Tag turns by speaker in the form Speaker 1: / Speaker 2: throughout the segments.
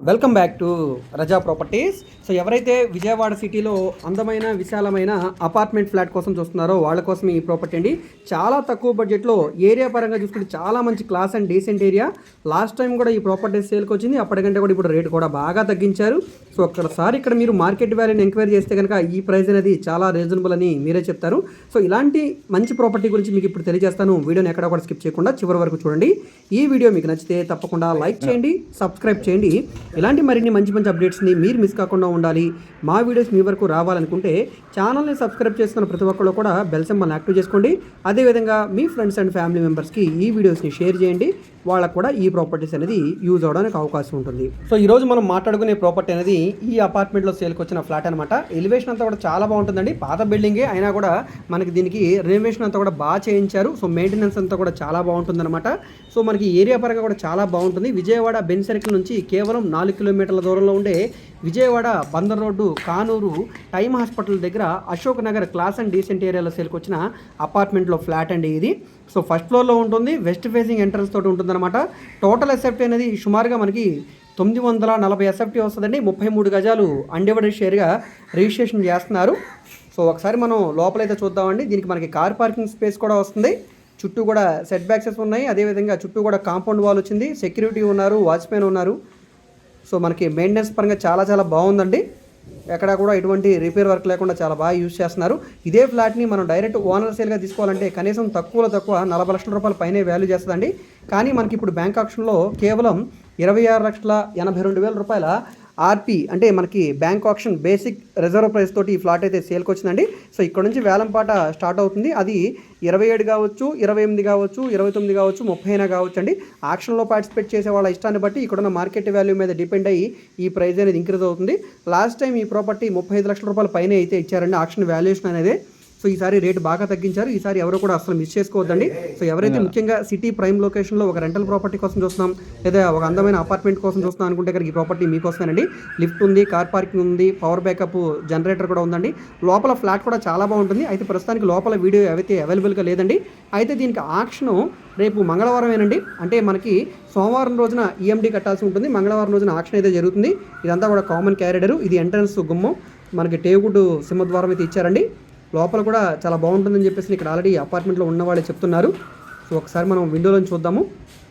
Speaker 1: Welcome back to Raza properties so ఎవరైతే విజయవాడ సిటీలో అందమైన విశాలమైన అపార్ట్మెంట్ ఫ్లాట్ కోసం చూస్తున్నారో వాళ్ళ కోసం ఈ ప్రాపర్టీ అండి. చాలా తక్కువ బడ్జెట్లో ఏరియా పరంగా చూసుకుంటే చాలా మంచి class and decent area last time కూడా ఈ ప్రాపర్టీ సేల్కి వచ్చింది. అప్పటికంటే కూడా ఇప్పుడు రేటు కూడా బాగా తగ్గించారు. సో ఒక్కసారి ఇక్కడ మీరు మార్కెట్ వాల్యూని ఎంక్వైరీ చేస్తే కనుక ఈ ప్రైస్ అనేది చాలా రీజనబుల్ అని మీరే చెప్తారు. సో ఇలాంటి మంచి ప్రాపర్టీ గురించి మీకు ఇప్పుడు తెలియజేస్తాను. వీడియోని ఎక్కడ కూడా స్కిప్ చేయకుండా చివరి వరకు చూడండి. ఈ వీడియో మీకు నచ్చితే తప్పకుండా లైక్ చేయండి సబ్స్క్రైబ్ చేయండి. ఇలాంటి మరిన్ని మంచి మంచి అప్డేట్స్ని మీరు మిస్ కాకుండా ఉండాలి. మా వీడియోస్ మీ వరకు రావాలనుకుంటే ఛానల్ని సబ్స్క్రైబ్ చేసుకున్న ప్రతి ఒక్కరు కూడా బెల్ సింబల్ని యాక్టివ్ చేసుకోండి. అదేవిధంగా మీ ఫ్రెండ్స్ అండ్ ఫ్యామిలీ మెంబర్స్కి ఈ వీడియోస్ని షేర్ చేయండి. వాళ్ళకు కూడా ఈ ప్రాపర్టీస్ అనేది యూజ్ అవడానికి అవకాశం ఉంటుంది. సో ఈరోజు మనం మాట్లాడుకునే ప్రాపర్టీ అనేది ఈ అపార్ట్మెంట్లో సేల్కి వచ్చిన ఫ్లాట్ అనమాట ఎలివేషన్ అంతా కూడా చాలా బాగుంటుందండి. పాత బిల్డింగే అయినా కూడా మనకి దీనికి రెనోవేషన్ అంతా కూడా బాగా చేయించారు. సో మెయింటెనెన్స్ అంతా కూడా చాలా బాగుంటుందన్నమాట. సో మనకి ఏరియా పరంగా కూడా చాలా బాగుంటుంది. విజయవాడ బెన్ సర్కిల్ నుంచి కేవలం నాలుగు కిలోమీటర్ల దూరంలో ఉండే Vijayawada Bandar road Kanuru time hospital దగ్గర Ashok Nagar class and decent ఏరియాలో సేల్కి వచ్చిన అపార్ట్మెంట్లో ఫ్లాట్ అండి ఇది. సో ఫస్ట్ ఫ్లోర్లో ఉంటుంది వెస్ట్ ఫేసింగ్ ఎంట్రన్స్ తోటి ఉంటుందన్నమాట. టోటల్ ఎసెఫ్టీ అనేది సుమారుగా మనకి తొమ్మిది వందల నలభై ఎస్ఎఫ్టీ వస్తుందండి. ముప్పై మూడు గజాలు అన్డివైడెడ్ షేర్గా రిజిస్ట్రేషన్ చేస్తున్నారు. సో ఒకసారి మనం లోపలైతే చూద్దామండి. దీనికి మనకి కార్ పార్కింగ్ స్పేస్ కూడా వస్తుంది. చుట్టూ కూడా సెట్ బ్యాక్సెస్ ఉన్నాయి. అదేవిధంగా చుట్టూ కూడా కాంపౌండ్ వాల్ వచ్చింది. సెక్యూరిటీ ఉన్నారు వాచ్మెన్ ఉన్నారు. సో మనకి మెయింటెనెన్స్ పరంగా చాలా చాలా బాగుందండి. ఎక్కడ కూడా ఎటువంటి రిపేర్ వర్క్ లేకుండా చాలా బాగా యూజ్ చేస్తున్నారు. ఇదే ఫ్లాట్ని మనం డైరెక్ట్ ఓనర్ సేల్గా తీసుకోవాలంటే కనీసం తక్కువలో తక్కువ నలభై లక్షల రూపాయల పైనే వాల్యూ చేస్తుందండి. కానీ మనకి ఇప్పుడు బ్యాంక్ ఆప్షన్లో కేవలం ఇరవై ఆరు లక్షల ఎనభై రెండు వేల రూపాయల ఆర్పి అంటే మనకి bank option basic reserve price తోటి ఈ ఫ్లాట్ అయితే సేల్కి వచ్చిందండి. సో ఇక్కడ నుంచి వేలంపాట స్టార్ట్ అవుతుంది. అది ఇరవై ఏడు కావచ్చు ఇరవై ఎనిమిది కావచ్చు ఇరవై తొమ్మిది కావచ్చు ముప్పై అయినా కావచ్చు అండి. ఆక్షన్లో పార్టిసిపేట్ చేసే వాళ్ళ ఇష్టాన్ని బట్టి ఇక్కడున్న మార్కెట్ వాల్యూ మీద డిపెండ్ అయ్యి ఈ ప్రైస్ అనేది ఇంక్రీజ్ అవుతుంది. లాస్ట్ టైం ఈ ప్రాపర్టీ ముప్పై ఐదు లక్షల రూపాయల పైన అయితే ఇచ్చారండి ఆక్షన్ వాల్యుయేషన్ అనేది. సో ఈసారి రేటు బాగా తగ్గించారు. ఈసారి ఎవరు కూడా అసలు మిస్ చేసుకోవద్దండి. సో ఎవరైతే ముఖ్యంగా సిటీ ప్రైమ్ లొకేషన్లో ఒక రెంటల్ ప్రాపర్టీ కోసం చూస్తున్నాం లేదా ఒక అందమైన అపార్ట్మెంట్ కోసం చూస్తున్నాం అనుకుంటే ఇక్కడ ఈ ప్రాపర్టీ మీకోసమేనండి. లిఫ్ట్ ఉంది కార్ పార్కింగ్ ఉంది పవర్ బ్యాకప్ జనరేటర్ కూడా ఉందండి. లోపల ఫ్లాట్ కూడా చాలా బాగుంటుంది. అయితే ప్రస్తుతానికి లోపల వీడియో అయితే అవైలబుల్గా లేదండి అయితే దీనికి ఆక్షను రేపు మంగళవారమేనండి. అంటే మనకి సోమవారం రోజున ఈఎండి కట్టాల్సి ఉంటుంది. మంగళవారం రోజున ఆక్షన్ అయితే జరుగుతుంది. ఇదంతా కూడా కామన్ క్యారిడరు ఇది ఎంట్రన్స్ గుమ్మం. మనకి టేగుడ్ సింహద్వారం అయితే ఇచ్చారండి. లోపల కూడా చాలా బాగుంటుందని చెప్పేసి ఇక్కడ ఆల్రెడీ అపార్ట్మెంట్లో ఉన్న వాళ్ళే చెప్తున్నారు. సో ఒకసారి మనం విండోలో చూద్దాము.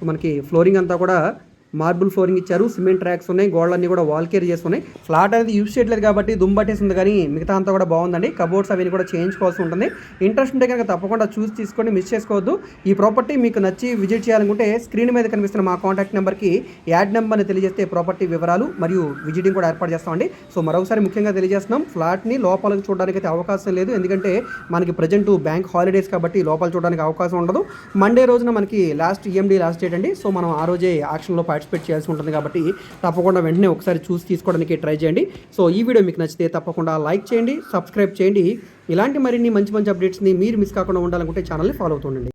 Speaker 1: సో మనకి ఫ్లోరింగ్ అంతా కూడా మార్బుల్ ఫ్లోరింగ్ ఇచ్చారు సిమెంట్ ట్రాక్స్ ఉన్నాయి గోడలన్నీ కూడా వాల్ కేర్ చేసుకున్నాయి ఫ్లాట్ అనేది యూస్ చేయట్లేదు కాబట్టి దుమ్బట్టేసింది కానీ మిగతా అంతా కూడా బాగుందండి. కబోర్డ్స్ అవి కూడా చేయించుకోవాల్సి ఉంటుంది. ఇంట్రెస్ట్ ఉంటే కనుక తప్పకుండా చూసి తీసుకొని మిస్ చేసుకోవద్దు. ఈ ప్రాపర్టీ మీకు నచ్చి విజిట్ చేయాలనుకుంటే స్క్రీన్ మీద కనిపిస్తున్న మా కాంటాక్ట్ నెంబర్కి యాడ్ నెంబర్ని తెలియజేస్తే ప్రాపర్టీ వివరాలు మరియు విజిటింగ్ కూడా ఏర్పాటు చేస్తామండి. సో మరొకసారి ముఖ్యంగా తెలియజేస్తున్నాం ఫ్లాట్ని లోపలికి చూడడానికి అయితే అవకాశం లేదు. ఎందుకంటే మనకి ప్రజెంట్ బ్యాంక్ హాలిడేస్ కాబట్టి లోపల చూడడానికి అవకాశం ఉండదు. మండే రోజున మనకి లాస్ట్ ఈఎండి లాస్ట్ డేట్ అండి. సో మనం ఆ రోజే ఆక్షన్లో పార్టిసిపేట్ చేయాల్సి ఉంటుంది కాబట్టి తప్పకుండా వెంటనే ఒకసారి చూసి తీసుకోవడానికి ట్రై చేయండి. సో ఈ వీడియో మీకు నచ్చితే తప్పకుండా లైక్ చేయండి సబ్స్క్రైబ్ చేయండి. ఇలాంటి మరిన్ని మంచి మంచి అప్డేట్స్ని మీరు మిస్ కాకుండా ఉండాలనుకుంటే ఛానల్ని ఫాలో అవుతుండండి.